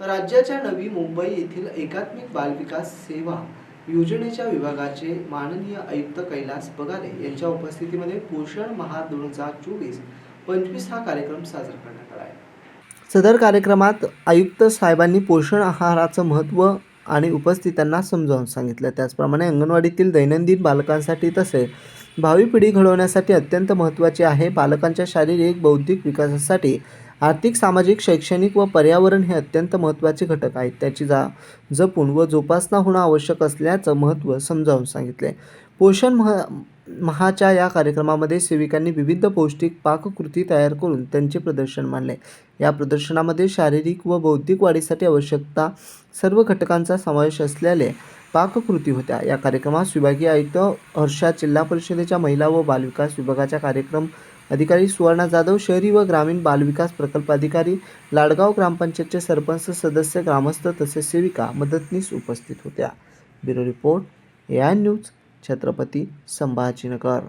राज्याच्या नवी मुंबई येथील एकात्मिक बालविकास सेवा योजनेच्या विभागाचे माननीय आयुक्त कैलास बगाले यांच्या उपस्थितीमध्ये पोषण महा दोन हजार चोवीस पंचवीस हा कार्यक्रम साजरा करण्यात आला आहे. सदर कार्यक्रमात आयुक्त साहेबांनी पोषण आहाराचं महत्त्व आणि उपस्थितांना समजावून सांगितलं. त्याचप्रमाणे अंगणवाडीतील दैनंदिन बालकांसाठी तसेच भावी पिढी घडवण्यासाठी अत्यंत महत्त्वाचे आहे. बालकांच्या शारीरिक बौद्धिक विकासासाठी आर्थिक सामाजिक शैक्षणिक व पर्यावरण हे अत्यंत महत्त्वाचे घटक आहेत. त्याची जा जपून व जोपासना होणं आवश्यक असल्याचं महत्त्व समजावून सांगितले पोषण मह महाच्या या कार्यक्रमामध्ये सेविकांनी विविध पौष्टिक पाककृती तयार करून त्यांचे प्रदर्शन मांडले. या प्रदर्शनामध्ये शारीरिक व बौद्धिक वाढीसाठी आवश्यकता सर्व घटकांचा समावेश असलेले पाककृती होत्या. या कार्यक्रमात विभागीय आयुक्त हर्षा जिल्हा परिषदेच्या महिला व बालविकास विभागाच्या कार्यक्रम अधिकारी सुवर्णा जाधव शहरी व ग्रामीण बालविकास प्रकल्प अधिकारी लाडगाव ग्रामपंचायतचे सरपंच सदस्य ग्रामस्थ तसेच सेविका मदतनीस उपस्थित होत्या. Bureau report A I news Chhatrapati Sambhajinagar.